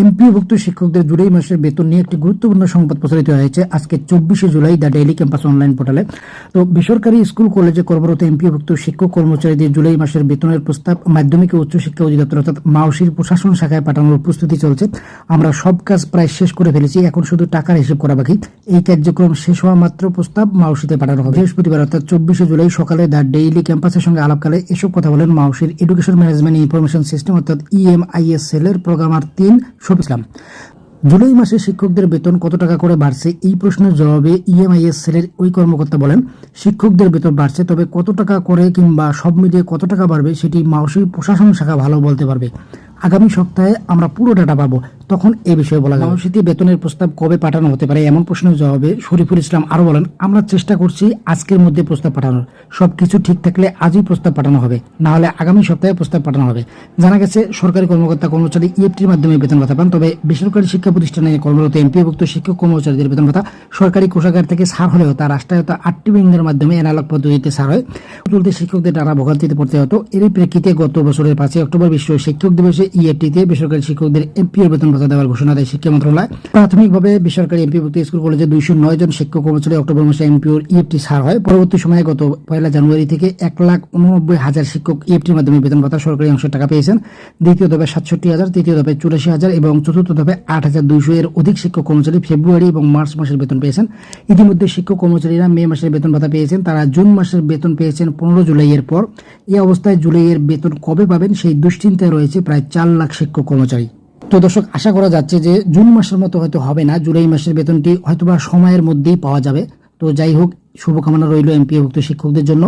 এমপিওভুক্ত শিক্ষকদের জুলাই মাসের বেতন নিয়ে একটি গুরুত্বপূর্ণ সংবাদ প্রচারিত হয়েছে। আজকে চব্বিশে July the daily campus online পোর্টালে। তো বেসরকারি স্কুল, কলেজে কর্মরত এমপিওভুক্ত শিক্ষক কর্মচারীদের জুলাই মাসের বেতনের প্রস্তাব মাধ্যমিক ও উচ্চ শিক্ষা অধিদপ্তর অর্থাৎ মাওসির প্রশাসন শাখায় পাঠানোর প্রস্তুতি চলছে। আমরা সব কাজ প্রায় শেষ করে ফেলেছি, এখন শুধু টাকার হিসেব করা বাকি। এই কার্যক্রম শেষ হওয়া মাত্র প্রস্তাব মাওসিতে পাঠানো হবে। বৃহস্পতিবার অর্থাৎ চব্বিশে জুলাই সকালে দ্য ডেইলি ক্যাম্পাসের সঙ্গে আলাপকালে এসব কথা বলেন মাওসির এডুকেশন ম্যানেজমেন্ট ইনফরমেশন সিস্টেম অর্থাৎ ইএমআইএস সেলের প্রোগ্রামার তিন শফিক ইসলাম জুলাই মাসে শিক্ষকদের বেতন কত টাকা করে বাড়ছে এই প্রশ্নের জবাবে ইএমআইএস সেলের ওই কর্মকর্তা বলেন, শিক্ষকদের বেতন বাড়ছে, তবে কত টাকা করে কিংবা সব মিলিয়ে কত টাকা বাড়বে সেটি মাউসি প্রশাসন শাখা ভালো বলতে পারবে। আগামী সপ্তাহে আমরা পুরো ডাটা পাবো। তখন এ বিষয়ে বলা যাবে মাওসিতে বেতনের প্রস্তাব কবে পাঠানো হতে পারে? এমন প্রশ্নের জবাবে শরীফুল ইসলাম আরও বলেন, আমরা চেষ্টা করছি আজকের মধ্যে প্রস্তাব পাঠানোর। সবকিছু ঠিক থাকলে আজই প্রস্তাব পাঠানো হবে। না হলে আগামী সপ্তাহে প্রস্তাব পাঠানো হবে। জানা গেছে, সরকারি কর্মকর্তা কর্মচারী ইএফটির মাধ্যমে বেতন ভাতা পান। তবে বেসরকারি শিক্ষা প্রতিষ্ঠানে কর্মরত এমপিভুক্ত শিক্ষক কর্মচারীদের বেতন ভাতা সরকারি কোষাগার থেকে ছাড় হলেও তা রাষ্ট্রায়ত্ত আটটি ব্যাংকের মাধ্যমে এনালগ পদ্ধতিতে ছাড় হয়। চলতে শিক্ষকদের টানা ভোগান্তিতে পড়তে হতো। এরই প্রেক্ষিতে গত বছরের পাঁচই অক্টোবর বিশ্ব শিক্ষক দিবসে ইএফটিতে বেসরকারি শিক্ষকদের এমপিএর বেতন ভাতা দেওয়ার ঘোষণা দেয় শিক্ষা মন্ত্রণালয়। প্রাথমিকভাবে বেসরকারি এমপিভুক্ত স্কুল কলেজে দুইশো নয় জন শিক্ষক কর্মচারী অক্টোবর মাসে এমপিওর ইএফটি ছাড় হয়। পরবর্তী সময়ে গত পয়লা জানুয়ারি থেকে এক লাখ উননব্বই হাজার শিক্ষক ইএফটির মাধ্যমে বেতন ভাতা সরকারি অংশের টাকা পেয়েছেন। দ্বিতীয় ধাপে সাতষট্টি হাজার, তৃতীয় ধাপে চুরাশি হাজার এবং চতুর্থ ধাপে আট হাজার দুইশো এর অধিক শিক্ষক কর্মচারী ফেব্রুয়ারি এবং মার্চ মাসের বেতন পেয়েছেন। ইতিমধ্যে শিক্ষক কর্মচারীরা মে মাসের বেতন ভাতা পেয়েছেন। তারা জুন মাসের বেতন পেয়েছেন পনেরো জুলাইয়ের পর। এই অবস্থায় জুলাইয়ের বেতন কবে পাবেন সেই দুশ্চিন্তায় রয়েছে প্রায় চার লাখ শিক্ষক কর্মচারী। তো দর্শক, আশা করা যাচ্ছে যে জুন মাসের মতো হয়তো হবে না। জুলাই মাসের বেতনটি হয়তোবা সময়ের মধ্যেই পাওয়া যাবে। তো যাই হোক, শুভকামনা রইল এমপিভুক্ত শিক্ষকদের জন্য।